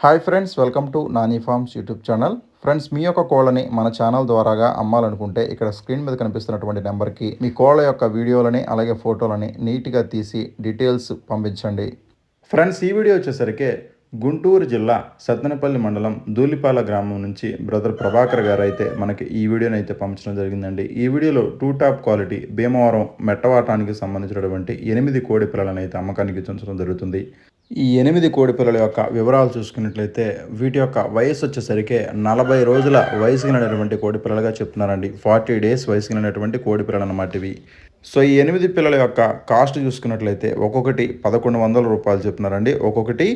Hi friends welcome to Nani farms YouTube channel friends మీ యొక్క కోళ్ళని మన ఛానల్ ద్వారాగా అమ్మాలనుకుంటే ఇక్కడ స్క్రీన్ మీద కనిపిస్తున్నటువంటి నెంబర్కి మీ కోళ్ళ యొక్క వీడియోలని అలాగే ఫోటోలని నీట్గా తీసి డీటెయిల్స్ పంపించండి. ఫ్రెండ్స్ ఈ వీడియో వచ్చేసరికి గుంటూరు జిల్లా సత్తెనపల్లి మండలం దూలిపాల గ్రామం నుంచి బ్రదర్ ప్రభాకర్ గారు అయితే మనకి ఈ వీడియోని అయితే పంపించడం జరిగిందండి. ఈ వీడియోలో టూ టాప్ క్వాలిటీ భీమవరం మెట్టవాటానికి సంబంధించినటువంటి ఎనిమిది కోడి పిల్లలను అయితే అమ్మకానికి ఉంచడం జరుగుతుంది. ఈ ఎనిమిది కోడి పిల్లల యొక్క వివరాలు చూసుకున్నట్లయితే వీటి యొక్క వయసు వచ్చేసరికి నలభై రోజుల వయసు కలిగినటువంటి కోడి పిల్లలుగా చెప్తున్నారండి. ఫార్టీ డేస్ వయసు కలిగినటువంటి కోడి పిల్లలు అన్నమాట ఇవి. సో ఈ ఎనిమిది పిల్లల యొక్క కాస్ట్ చూసుకున్నట్లయితే ఒక్కొక్కటి పదకొండు వందల రూపాయలు చెప్తున్నారండి. ఒక్కొక్కటి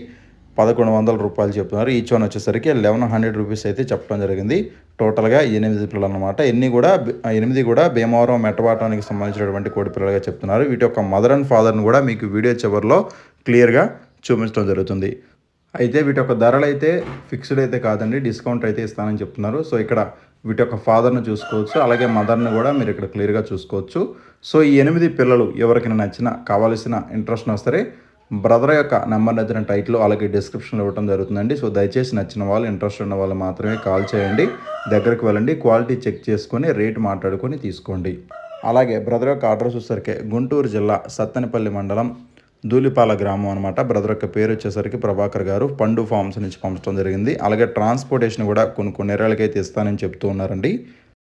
పదకొండు వందల రూపాయలు చెప్తున్నారు. ఈచ్ వన్ వచ్చేసరికి లెవెన్ హండ్రెడ్ రూపీస్ అయితే చెప్పడం జరిగింది. టోటల్గా ఎనిమిది పిల్లలు అనమాట ఎన్ని కూడా ఎనిమిది కూడా భీమవరం మెటవాటానికి సంబంధించినటువంటి కోడి పిల్లలుగా చెప్తున్నారు. వీటి యొక్క మదర్ అండ్ ఫాదర్ని కూడా మీకు వీడియో చివరిలో క్లియర్గా చూపించడం జరుగుతుంది. అయితే వీటి యొక్క ధరలు అయితే ఫిక్స్డ్ అయితే కాదండి. డిస్కౌంట్ అయితే ఇస్తానని చెప్తున్నారు. సో ఇక్కడ వీటి యొక్క ఫాదర్ను చూసుకోవచ్చు. అలాగే మదర్ని కూడా మీరు ఇక్కడ క్లియర్గా చూసుకోవచ్చు. సో ఈ ఎనిమిది పిల్లలు ఎవరికైనా నచ్చిన కావాల్సిన ఇంట్రెస్ట్ సరే బ్రదర్ యొక్క నెంబర్ నచ్చిన టైటిల్ అలాగే డిస్క్రిప్షన్లో ఇవ్వడం జరుగుతుందండి. సో దయచేసి నచ్చిన వాళ్ళు ఇంట్రెస్ట్ ఉన్న వాళ్ళు మాత్రమే కాల్ చేయండి. దగ్గరికి వెళ్ళండి. క్వాలిటీ చెక్ చేసుకొని రేట్ మాట్లాడుకొని తీసుకోండి. అలాగే బ్రదర్ యొక్క అడ్రస్ వచ్చేసరికి గుంటూరు జిల్లా సత్తెనపల్లి మండలం దూలిపాల గ్రామం అనమాట బ్రదర్ యొక్క పేరు వచ్చేసరికి ప్రభాకర్ గారు పండు ఫార్మ్స్ నుంచి పంపడం జరిగింది. అలాగే ట్రాన్స్పోర్టేషన్ కూడా కొన్ని కొన్ని ఏరియాలకైతే ఇస్తానని చెప్తూ ఉన్నారండి.